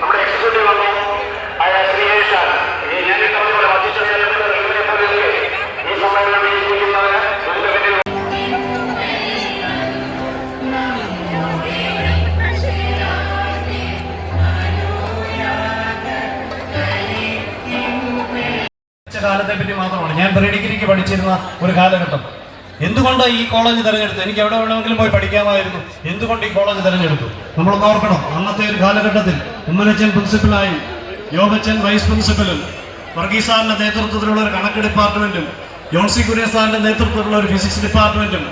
നമ്മുടെ എക്സിക്യൂട്ടീവ് ഞാൻ പറഞ്ഞ ഈ കാലത്തെ പറ്റി മാത്രമാണ്. ഞാൻ ബ്രീഡിഗ്രിക്ക് പഠിച്ചിരുന്ന ഒരു കാലഘട്ടം. എന്തുകൊണ്ട് ഈ കോളേജ് തിരഞ്ഞെടുത്തു എനിക്ക് എവിടെ വേണമെങ്കിലും പോയി പഠിക്കാമായിരുന്നു. എന്തുകൊണ്ട് ഈ കോളേജ് തിരഞ്ഞെടുത്തു? നമ്മൾ ഓർക്കണം അന്നത്തെ ഒരു കാലഘട്ടത്തിൽ ഉമ്മനച്ചൻ പ്രിൻസിപ്പലായും യോഗച്ചൻ വൈസ് പ്രിൻസിപ്പലും വർഗീസ് സാറിന്റെ നേതൃത്വത്തിലുള്ള ഒരു കണക്ക് ഡിപ്പാർട്ട്മെന്റും ജോൺസി കുര്യ സാറിന്റെ നേതൃത്വത്തിലുള്ള ഒരു ഫിസിക്സ് ഡിപ്പാർട്ട്മെന്റും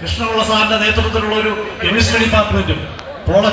കൃഷ്ണപിള്ള സാറിന്റെ നേതൃത്വത്തിലുള്ള ഒരു കെമിസ്ട്രി ഡിപ്പാർട്ട്മെന്റും പോള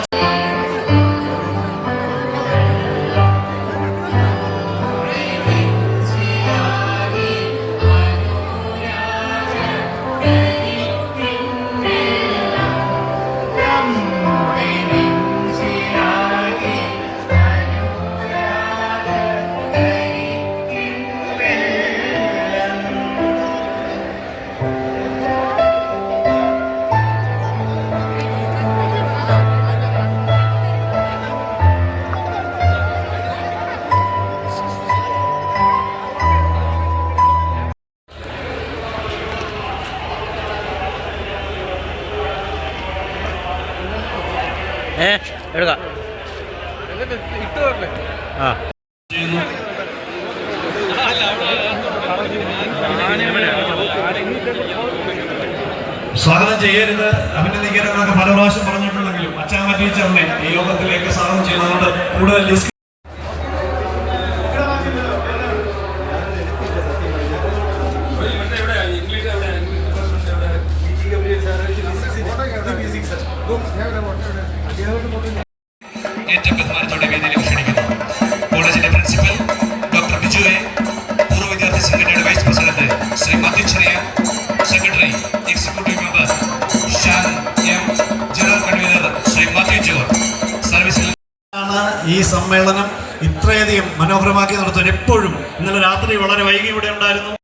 ഏ എടുക്കാം ആ സ്വാഗതം ചെയ്യരുത് അഭിനന്ദിക്കരുതെന്നൊക്കെ പല പ്രാവശ്യം പറഞ്ഞിട്ടുണ്ടെങ്കിലും അച്ചാമ ടീച്ചറിനെ ഈ യോഗത്തിലേക്ക് സ്വാഗതം ചെയ്യുന്നതുകൊണ്ട് കൂടുതൽ ഡിസ്ക ഏറ്റവും ബഹുമാനത്തോടെ ക്ഷണിക്കുന്നു. പ്രിൻസിപ്പൽ ഡോക്ടർ ബിജുവെ പൂർവ വിദ്യാർത്ഥി സംഘടനയുടെ vice president Shri secretary executive member Shan M general convener Shri സർവീസിൽ ഈ സമ്മേളനം ഇത്രയധികം മനോഹരമാക്കി നടത്താൻ എപ്പോഴും ഇന്നലെ രാത്രി വളരെ വൈകി ഇവിടെ ഉണ്ടായിരുന്നു.